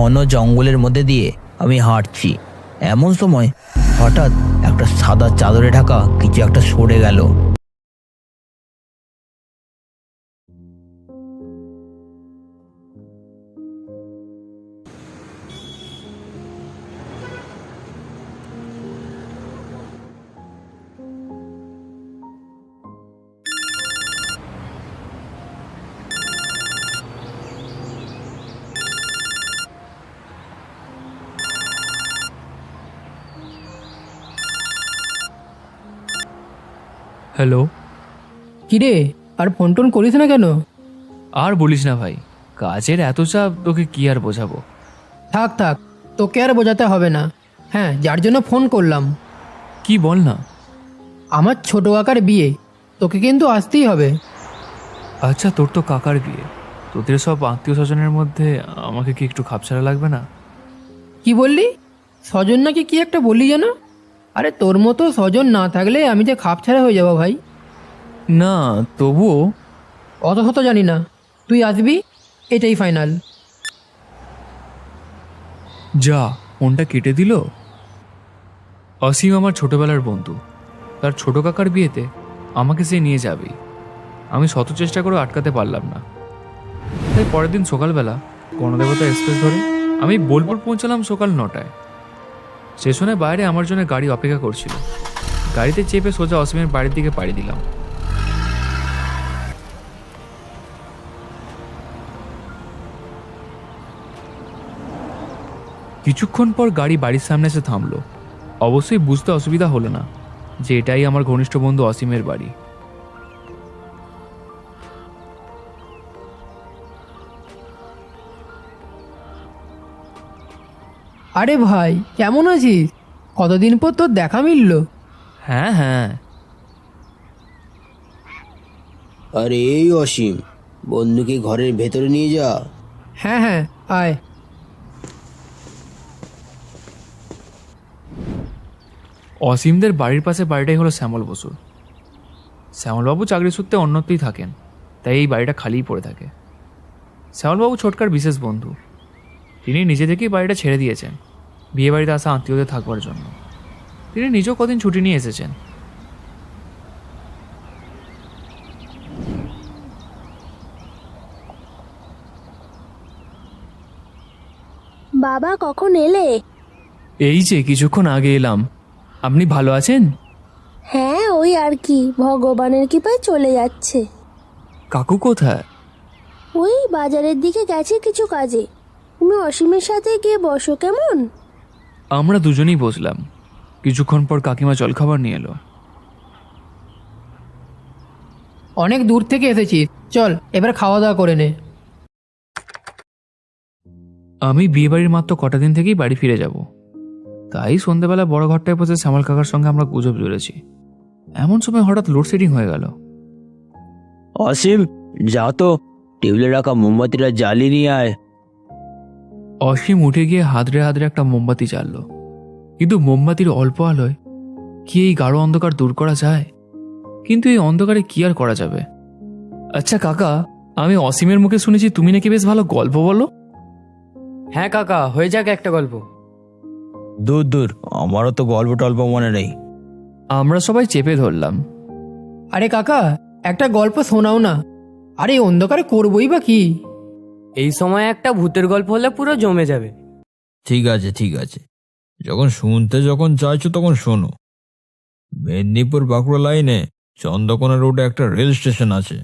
ঘন জঙ্গলের মধ্যে দিয়ে আমি হাঁটছি। এমন সময় হঠাৎ একটা সাদা চাদরে ঢাকা কিছু একটা সরে গেল। হ্যালো। কিরে আর ফোন টোন করিস না কেন? আর বলিস না ভাই কাজের এত চাপ তোকে কি আর বোঝাবো? থাক থাক তোকে আর বোঝাতে হবে না। হ্যাঁ যার জন্য ফোন করলাম। কি বল না। আমার ছোট আকার বিয়ে তোকে কিন্তু আসতেই হবে। আচ্ছা তোর তো কাকার বিয়ে। তোদের সব আত্মীয় স্বজনের মধ্যে আমাকে কি একটু খাপছাড়া লাগবে না? কি বললি? স্বজন নাকি কি একটা বললি যেন? আরে তোর মতো স্বজন না থাকলে আমি যে খাপ ছাড়া হয়ে যাব ভাই। না তবুও। অত শত জানি না। তুই আসবি এটাই ফাইনাল। যা ফোনটা কেটে দিল। অসীম আমার ছোটবেলার বন্ধু। তার ছোট কাকার বিয়েতে আমাকে সে নিয়ে যাবেই আমি শত চেষ্টা করে আটকাতে পারলাম না। তাই পরের দিন সকালবেলা গণদেবতা এক্সপ্রেস ধরে আমি বোলপুর পৌঁছালাম সকাল নটায়। স্টেশনে বাইরে আমার জন্য গাড়ি অপেক্ষা করছিল। গাড়িতে চেপে সোজা অসীমের বাড়ির দিকে পাড়ি দিলাম। কিছুক্ষণ পর গাড়ি বাড়ির সামনে এসে থামলো। অবশ্যই বুঝতে অসুবিধা হলো না যে এটাই আমার ঘনিষ্ঠ বন্ধু অসীমের বাড়ি। আরে ভাই কেমন আছিস? কতদিন পর তোর দেখা মিলল? হ্যাঁ হ্যাঁ। আরে এই অসীম বন্ধুকে ঘরের ভেতরে নিয়ে যা। হ্যাঁ হ্যাঁ আয়। অসীমদের বাড়ির পাশে বাড়িটাই হলো শ্যামল বসুর। শ্যামলবাবু চাকরি সূত্রে অন্যত্রই থাকেন তাই এই বাড়িটা খালিই পড়ে থাকে। শ্যামলবাবু ছোটকার বিশেষ বন্ধু তিনি নিজে থেকেই বাড়িটা ছেড়ে দিয়েছেন। বিয়ে বাড়িতে আসা আত্মীয়দের থাকবার জন্য। তিনি নিজেও কদিন ছুটি নিয়ে এসেছেন। বাবা কখন এলে? এই যে কিছুক্ষণ আগে এলাম। আপনি ভালো আছেন? হ্যাঁ ওই আর কি ভগবানের কৃপায় চলে যাচ্ছে। কাকু কোথায়? ওই বাজারের দিকে গেছে কিছু কাজে। তুমি অসীমের সাথে গিয়ে বসো কেমন? আমরা দুজনেই বসলাম। কিছুক্ষণ পর কাকিমা জলখাবার নিয়ে এলো। অনেক দূর থেকে এসেছি। চল এবার খাওয়া দাওয়া করে নে। আমি বিয়েবাড়ির মাত্র কটা দিন থেকেই বাড়ি ফিরে যাব। তাই সন্ধেবেলা বড় ঘরটায় বসে শ্যামল কাকার সঙ্গে আমরা গুজব জুড়েছি। এমন সময় হঠাৎ লোডশেডিং হয়ে গেল। অসীম যা তো। টেবিলে রাখা মোমবাতিটা জ্বালিয়ে নিয়ে আয়। অসীম উঠে গিয়ে হাতড়ে হাতড়ে একটা মোমবাতি জ্বাললো। কিন্তু মোমবাতির অল্প আলোয় কি এই গাঢ় অন্ধকার দূর করা যায়? কিন্তু এই অন্ধকারে কি আর করা যাবে? আচ্ছা কাকা আমি অসীমের মুখে শুনেছি তুমি নাকি বেশ ভালো গল্প বলো। হ্যাঁ কাকা হয়ে যাক একটা গল্প। দূর দূর আমারও তো গল্প টল্প মনে নেই। আমরা সবাই চেপে ধরলাম। আরে কাকা একটা গল্প শোনাও না। আরে অন্ধকারে করবই বা কি? এই সময় একটা ভূতের গল্প হলে পুরো জমে যাবে। ঠিক আছে ঠিক আছে। যখন শুনতে যখন চাইছো তখন শোনো। মেদিনীপুর বাঁকুড়া লাইনে চন্দ্রকোনা রোডে একটা রেল স্টেশন আছে।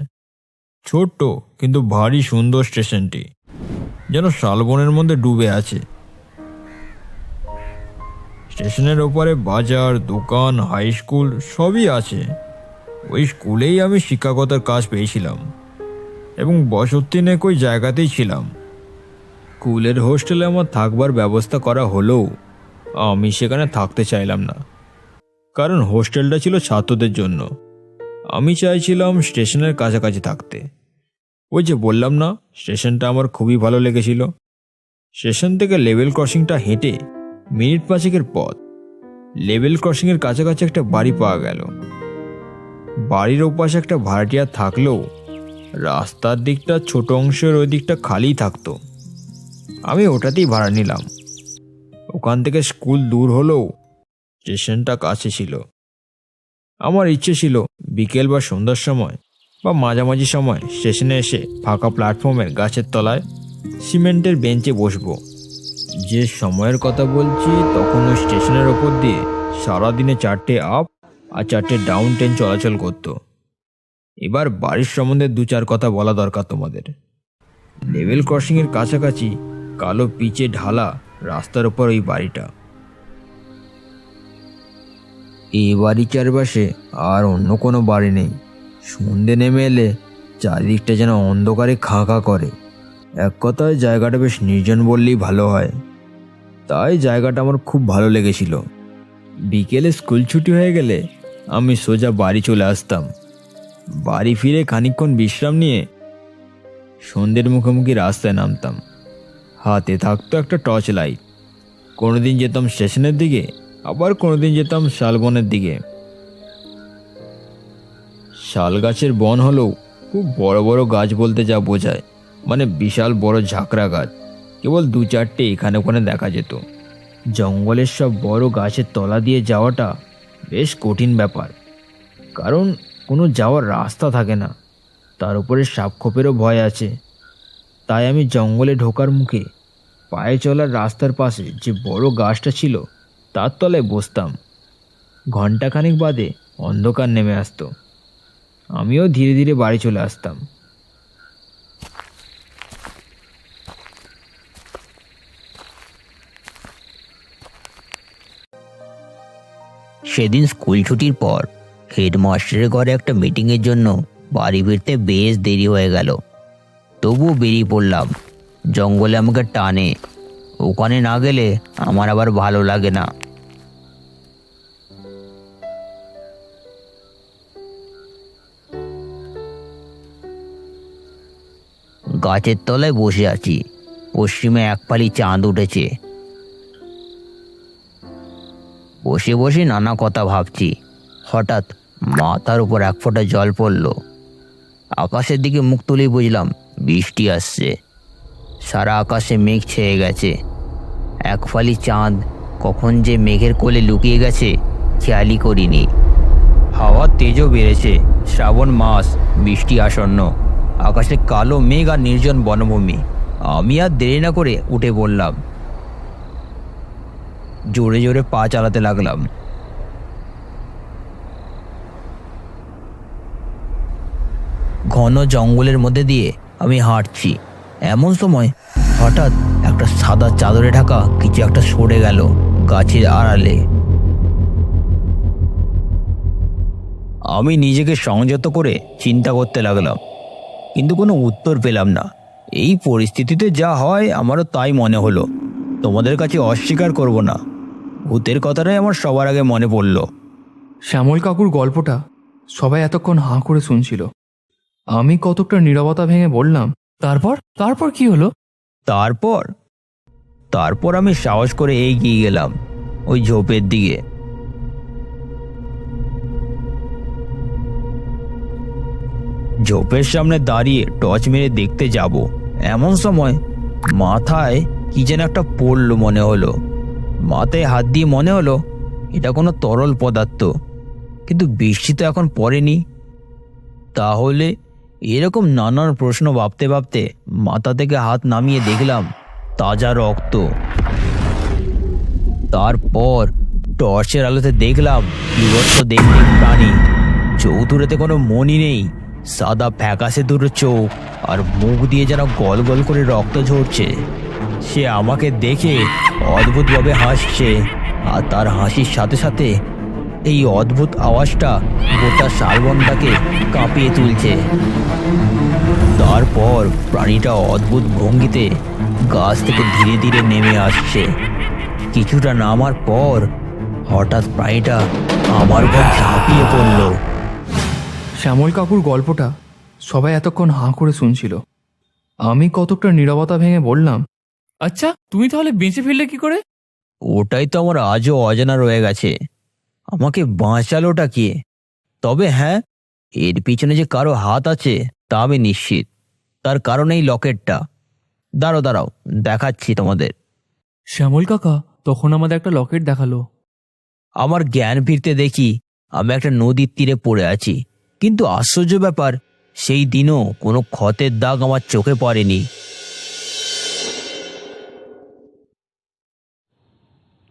ছোট্ট কিন্তু ভারী সুন্দর স্টেশনটি। যেন শালবনের মধ্যে ডুবে আছে। স্টেশনের ওপারে বাজার, দোকান, হাই স্কুল সবই আছে। ওই স্কুলেই আমি শিক্ষকতার কাজ পেয়েছিলাম। এবং বছর তিনেক ওই জায়গাতেই ছিলাম। স্কুলের হোস্টেলে আমার থাকবার ব্যবস্থা করা হলেও আমি সেখানে থাকতে চাইলাম না। কারণ হোস্টেলটা ছিল ছাত্রদের জন্য। আমি চাইছিলাম স্টেশনের কাছাকাছি থাকতে। ওই যে বললাম না, স্টেশনটা আমার খুবই ভালো লেগেছিল। স্টেশন থেকে লেভেল ক্রসিংটা হেঁটে মিনিট পাঁচেকের পথ। লেভেল ক্রসিংয়ের কাছাকাছি একটা বাড়ি পাওয়া গেল। বাড়ির ওপাশে একটা ভাড়াটিয়া থাকলেও রাস্তার দিকটা ছোট অংশের ওই দিকটা খালি থাকতো। আমি ওটাতেই ভাড়া নিলাম। ওখান থেকে স্কুল দূর হলেও স্টেশনটা কাছে ছিল। আমার ইচ্ছে ছিল বিকেল বা সন্ধ্যার সময় বা মাঝামাঝি সময় স্টেশনে এসে ফাঁকা প্ল্যাটফর্মের গাছের তলায় সিমেন্টের বেঞ্চে বসবো। যে সময়ের কথা বলছি, তখন ওই স্টেশনের ওপর দিয়ে সারাদিনে চারটে আপ আর চারটে ডাউন ট্রেন চলাচল করতো। এবার বাড়ির সম্বন্ধে দু চার কথা বলা দরকার তোমাদের। লেভেল ক্রসিংয়ের কাছাকাছি কালো পিচে ঢালা রাস্তার ওপর ওই বাড়িটা। এই বাড়ি চারপাশে আর অন্য কোনো বাড়ি নেই। সন্ধে নেমে এলে চারিদিকটা যেন অন্ধকারে খাঁ খাঁ করে। এক কথায় জায়গাটা বেশ নির্জন বললেই ভালো হয়। তাই জায়গাটা আমার খুব ভালো লেগেছিল। বিকেলে স্কুল ছুটি হয়ে গেলে আমি সোজা বাড়ি চলে আসতাম। বাড়ি ফিরে খানিকক্ষণ বিশ্রাম নিয়ে সন্ধ্যের মুখোমুখি রাস্তায় নামতাম। হাতে থাকতো একটা টর্চ লাইট কোনোদিন যেতাম স্টেশনের দিকে, আবার কোনোদিন যেতাম শালবনের দিকে। শাল গাছের বন হলেও খুব বড় বড় গাছ বলতে যা বোঝায় মানে বিশাল বড় ঝাঁকড়া গাছ। কেবল দু চারটে এখানে ওখানে দেখা যেত। জঙ্গলের সব বড় গাছের তলা দিয়ে যাওয়াটা বেশ কঠিন ব্যাপার। কারণ কোনো যাওয়ার রাস্তা থাকে না। তার উপরে সাপখোপেরও ভয় আছে। তাই আমি জঙ্গলে ঢোকার মুখে পায়ে চলার রাস্তার পাশে যে বড় গাছটা ছিল, তার তলায় বসতাম। ঘন্টাখানিক বাদে অন্ধকার নেমে আসতো। আমিও ধীরে ধীরে বাড়ি চলে আসতাম। সেদিন স্কুল ছুটির পর হেডমাস্টারের ঘরে একটা মিটিংয়ের জন্য বাড়ি ফিরতে বেশ দেরি হয়ে গেল। তবুও বেরিয়ে পড়লাম। জঙ্গলে আমাকে টানে। ওখানে না গেলে আমার আবার ভালো লাগে না। গাছের তলায় বসে আছি। পশ্চিমে এক পালি চাঁদ উঠেছে। বসে বসে নানা কথা ভাবছি। হঠাৎ মাথার উপর এক ফোঁটা জল পড়ল। আকাশের দিকে মুখ তুলেই বুঝলাম, বৃষ্টি আসছে। সারা আকাশে মেঘ ছেয়ে গেছে। এক ফালি চাঁদ কখন যে মেঘের কোলে লুকিয়ে গেছে, খেয়ালই করিনি। হাওয়ার তেজও বেড়েছে, শ্রাবণ মাস, বৃষ্টি আসন্ন। আকাশে কালো মেঘ আর নির্জন বনভূমি। আমি আর দেরি না করে উঠে বললাম জোরে জোরে পা চালাতে লাগলাম। ঘন জঙ্গলের মধ্যে দিয়ে আমি হাঁটছি। এমন সময় হঠাৎ একটা সাদা চাদরে ঢাকা কিছু একটা সরে গেল গাছের আড়ালে। আমি নিজেকে সংযত করে চিন্তা করতে লাগলাম, কিন্তু কোনো উত্তর পেলাম না। এই পরিস্থিতিতে যা হয় আমারও তাই মনে হলো। তোমাদের কাছে অস্বীকার করব না। ভূতের কথাটাই আমার সবার আগে মনে পড়ল। শ্যামল কাকুর গল্পটা সবাই এতক্ষণ হাঁ করে শুনছিল। আমি কতকটা নীরবতা ভেঙে বললাম, তারপর? তারপর কি হলো? তারপর? তারপর আমি সাহস করে এগিয়ে গেলাম, ওই ঝোপের দিকে। ঝোপের সামনে দাঁড়িয়ে টর্চ মেরে দেখতে যাব, এমন সময় মাথায় কি যেন একটা পড়ল মনে হলো। মাথায় হাত দিয়ে মনে হলো, এটা কোনো তরল পদার্থ, কিন্তু বৃষ্টি তো এখন পড়েনি। তাহলে এরকম নানান প্রশ্ন ভাবতে ভাবতে মাথা থেকে হাত নামিয়ে দেখলাম তাজা রক্ত। তারপর টর্চের আলোতে দেখলাম বিভৎস দেখতে প্রাণী। চৌধুরীতে কোনো মনি নেই। সাদা ফ্যাকাশে দুটো চোখ আর মুখ দিয়ে যেন গল গল করে রক্ত ঝরছে। সে আমাকে দেখে অদ্ভুতভাবে হাসছে আর তার হাসির সাথে সাথে এই অদ্ভুত আওয়াজটা গোটা শালবনটাকে কাঁপিয়ে তুলছে। তারপর প্রাণীটা অদ্ভুত ভঙ্গিতে গাছ থেকে ধীরে ধীরে নেমে আসছে। কিছুটা নামার পর হঠাৎ প্রাণীটা আমার উপর ঝাঁপিয়ে পড়ল। শ্যামল কাকুর গল্পটা সবাই এতক্ষণ হাঁ করে শুনছিল। আমি কতকটা নীরবতা ভেঙে বললাম আচ্ছা তুমি তাহলে বেঁচে ফিরলে কি করে? ওটাই তো আমার আজও অজানা রয়ে গেছে। আমাকে বাঁচালোটা কে? তবে হ্যাঁ এর পিছনে যে কারও হাত আছে তা আমি নিশ্চিত। তার কারণ এই লকেটটা। দাঁড়াও দাঁড়াও দেখাচ্ছি তোমাদের। শ্যামল কাকা তখন আমাদের একটা লকেট দেখাল। আমার জ্ঞান ফিরতে দেখি আমি একটা নদীর তীরে পড়ে আছি। কিন্তু আশ্চর্য ব্যাপার সেই দিনও কোনো ক্ষতের দাগ আমার চোখে পড়েনি।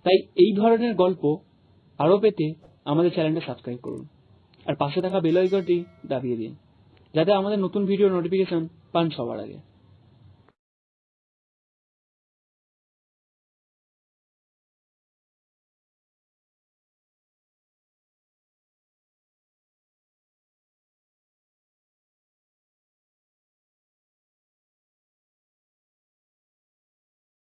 তাই এই ধরনের গল্প আরও পেতে আমাদের চ্যানেলটা সাবস্ক্রাইব করুন। আর পাশে থাকা বেল আইকনটি দাবিয়ে দিন, যাতে আমাদের নতুন ভিডিও নোটিফিকেশন পান সবার আগে।